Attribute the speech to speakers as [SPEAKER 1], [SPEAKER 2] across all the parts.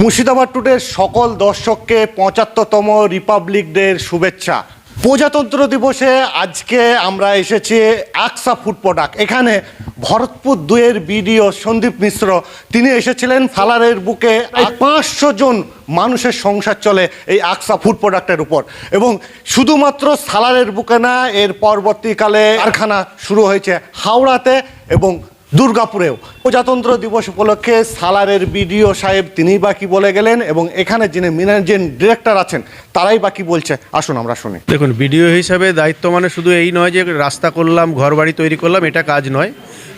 [SPEAKER 1] মুর্শিদাবাদ টুডের সকল দর্শককে পঁচাত্তরতম রিপাবলিক ডের শুভেচ্ছা। প্রজাতন্ত্র দিবসে আজকে আমরা এসেছি আকসা ফুড প্রোডাক্ট। এখানে ভরতপুর দুয়ের বিডিও সন্দীপ মিশ্র, তিনি এসেছিলেন ফালারের বুকে। পাঁচশো জন মানুষের সংসার চলে এই আকসা ফুড প্রোডাক্টের উপর। এবং শুধুমাত্র সালারের বুকে না, এর পরবর্তীকালে কারখানা শুরু হয়েছে হাওড়াতে এবং দুর্গাপুরেও। প্রজাতন্ত্র দিবস উপলক্ষে সালারের বিডিও সাহেব তিনি বাকি বলে গেলেন এবং এখানে যিনি ম্যানেজিং ডিরেক্টর আছেন তারাই বাকি বলছে। আসুন আমরা শুনি।
[SPEAKER 2] দেখুন ভিডিও হিসাবে দায়িত্ব মানে শুধু এই নয় যে রাস্তা করলাম ঘর বাড়ি তৈরি করলাম এটা কাজ নয়।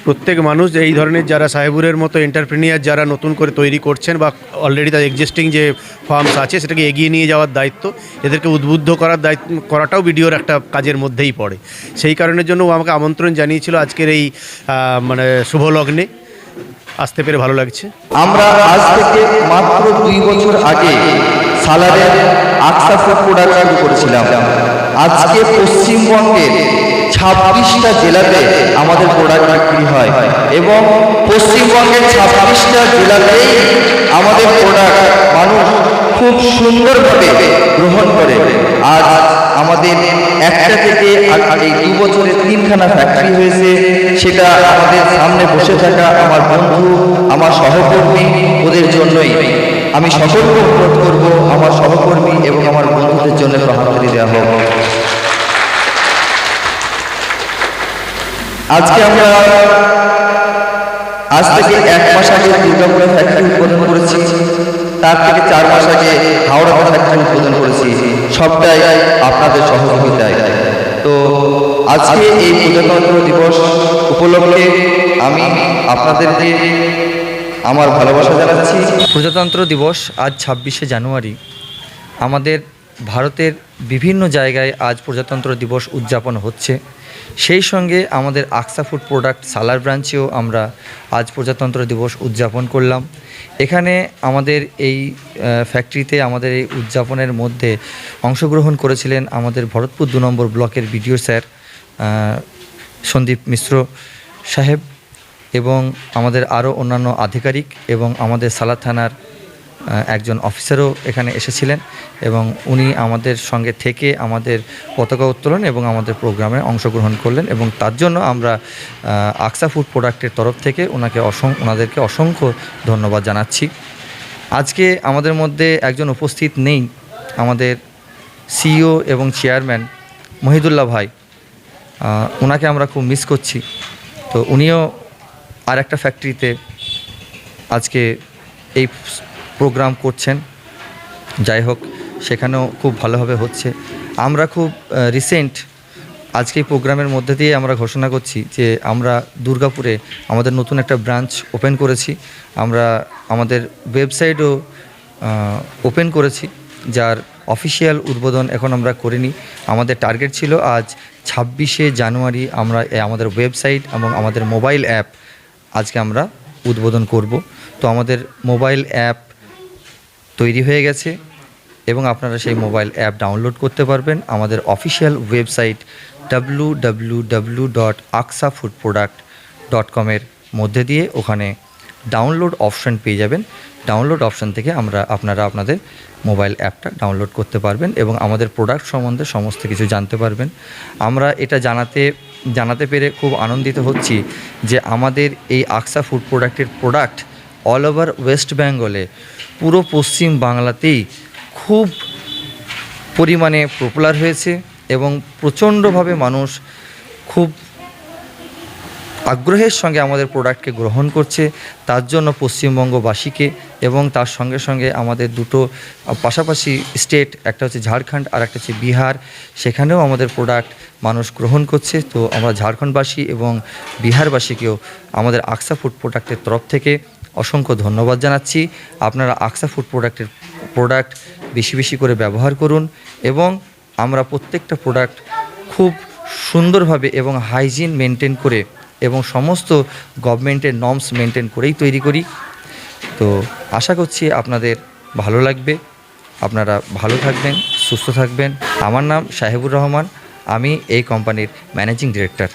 [SPEAKER 2] প্রত্যেক মানুষ এই ধরনের যারা সাহেবুরের মতো এন্টারপ্রিনিয়ার যারা নতুন করে তৈরি করছেন বা অলরেডি তার এক্সিস্টিং যে ফার্মস আছে সেটাকে এগিয়ে নিয়ে যাওয়ার দায়িত্ব এদেরকে উদ্বুদ্ধ করার দায়িত্ব করাটাও ভিডিওর একটা কাজের মধ্যেই পড়ে। সেই কারণের জন্য ও আমাকে আমন্ত্রণ জানিয়েছিল আজকের এই মানে শুভ লগ্নে আসতে পেরে ভালো লাগছে।
[SPEAKER 3] আমরা আজ থেকে মাত্র দুই বছর আগে সালারের আকসা ফুড প্রোডাক্ট শুরু করেছিলাম। আজকে পশ্চিমবঙ্গের ছাব্বিশটা জেলাতে আমাদের প্রোডাক্ট বিক্রি হয় এবং পশ্চিমবঙ্গের ছাব্বিশটা জেলাতেই আমাদের প্রোডাক্ট মানুষ খুব সুন্দরভাবে গ্রহণ করে। আজ আমাদের একটা থেকে এই দু বছরে তিনখানা ফ্যাক্টরি হয়েছে, সেটা আমাদের সামনে বসে থাকা আমার বন্ধু, আমার সহকর্মী, ওদের জন্যই। আমি সকলকে অনুরোধ আমার সহকর্মী এবং আমার বন্ধুদের জন্য হাততালি দেওয়া হোক। আজকে আমরা আজ থেকে এক মাস আগে দুর্গাপুরে ফ্যাক্টরি উদ্বোধন করেছি। তার থেকে চার মাস আগে হাওড়া ফ্যাক্টরি উদ্বোধন করেছি। সবটাই আপনাদের সহযোগিতায়। তো আজকে এই প্রজাতন্ত্র দিবস উপলক্ষে আমি আপনাদেরকে আমার ভালোবাসা জানাচ্ছি।
[SPEAKER 4] প্রজাতন্ত্র দিবস আজ ছাব্বিশে জানুয়ারি। আমাদের ভারতের বিভিন্ন জায়গায় আজ প্রজাতন্ত্র দিবস উদযাপন হচ্ছে। সেই সঙ্গে আমাদের আকসা ফুড প্রোডাক্ট সালার ব্রাঞ্চেও আমরা আজ প্রজাতন্ত্র দিবস উদযাপন করলাম। এখানে আমাদের এই ফ্যাক্টরিতে আমাদের এই উদযাপনের মধ্যে অংশগ্রহণ করেছিলেন আমাদের ভরতপুর দু নম্বর ব্লকের বিডিও স্যার সন্দীপ মিশ্র সাহেব। এবং আমাদের আরও অন্যান্য আধিকারিক এবং আমাদের সালাদ থানার একজন অফিসারও এখানে এসেছিলেন এবং উনি আমাদের সঙ্গে থেকে আমাদের পতাকা উত্তোলন এবং আমাদের প্রোগ্রামে অংশগ্রহণ করলেন এবং তার জন্য আমরা আকসা ফুড প্রোডাক্টের তরফ থেকে ওনাকে অসং, ওনাদেরকে অসংখ্য ধন্যবাদ জানাচ্ছি। আজকে আমাদের মধ্যে একজন উপস্থিত নেই, আমাদের সিইও এবং চেয়ারম্যান মহিদুল্লাহ ভাই। ওনাকে আমরা খুব মিস করছি। তো উনিও আর একটা ফ্যাক্টরিতে আজকে এই প্রোগ্রাম করছেন। যাই হোক, সেখানেও খুব ভালোভাবে হচ্ছে। আমরা খুব রিসেন্ট আজকে এই প্রোগ্রামের মধ্যে দিয়ে আমরা ঘোষণা করছি যে আমরা দুর্গাপুরে আমাদের নতুন একটা ব্রাঞ্চ ওপেন করেছি। আমরা আমাদের ওয়েবসাইটও ওপেন করেছি, যার অফিসিয়াল উদ্বোধন এখন আমরা করিনি। আমাদের টার্গেট ছিল আজ ছাব্বিশে জানুয়ারি আমরা আমাদের ওয়েবসাইট এবং আমাদের মোবাইল অ্যাপ আজকে আমরা উদ্বোধন করব। তো আমাদের মোবাইল অ্যাপ তৈরি হয়ে গেছে এবং আপনারা সেই মোবাইল অ্যাপ ডাউনলোড করতে পারবেন। আমাদের official website W W W dot Aksa food product dot কমের মধ্যে দিয়ে ওখানে ডাউনলোড অপশন পেয়ে যাবেন। ডাউনলোড অপশন থেকে আমরা আপনারা আপনাদের মোবাইল অ্যাপটা ডাউনলোড করতে পারবেন এবং আমাদের প্রোডাক্ট সম্বন্ধে সমস্ত কিছু জানতে পারবেন। আমরা এটা জানাতে জানাতে পেরে খুব আনন্দিত হচ্ছি যে আমাদের এই আকসা ফুড প্রোডাক্টের প্রোডাক্ট অল ওভার ওয়েস্ট বেঙ্গলে পুরো পশ্চিম বাংলাতেই খুব পরিমাণে পপুলার হয়েছে এবং প্রচণ্ডভাবে মানুষ খুব আগ্রহের সঙ্গে আমাদের প্রোডাক্টকে গ্রহণ করছে। তার জন্য পশ্চিমবঙ্গবাসীকে এবং তার সঙ্গে সঙ্গে আমাদের দুটো পাশাপাশি স্টেট একটা হচ্ছে ঝাড়খণ্ড আর একটা হচ্ছে বিহার, সেখানেও আমাদের প্রোডাক্ট মানুষ গ্রহণ করছে। তো আমরা ঝাড়খণ্ডবাসী এবং বিহারবাসীকেও আমাদের আকসা ফুড প্রোডাক্টের তরফ থেকে অসংখ্য ধন্যবাদ জানাচ্ছি। আপনারা আকসা ফুড প্রোডাক্টের প্রোডাক্ট বেশি বেশি করে ব্যবহার করুন এবং আমরা প্রত্যেকটা প্রোডাক্ট খুব সুন্দরভাবে এবং হাইজিন মেনটেন করে এবং সমস্ত গভর্নমেন্টের নর্মস মেনটেন করেই তৈরি করি। তো আশা করছি আপনাদের ভালো লাগবে। আপনারা ভালো থাকবেন, সুস্থ থাকবেন। আমার নাম সাহেবুর রহমান, আমি এই কোম্পানির ম্যানেজিং ডিরেক্টর।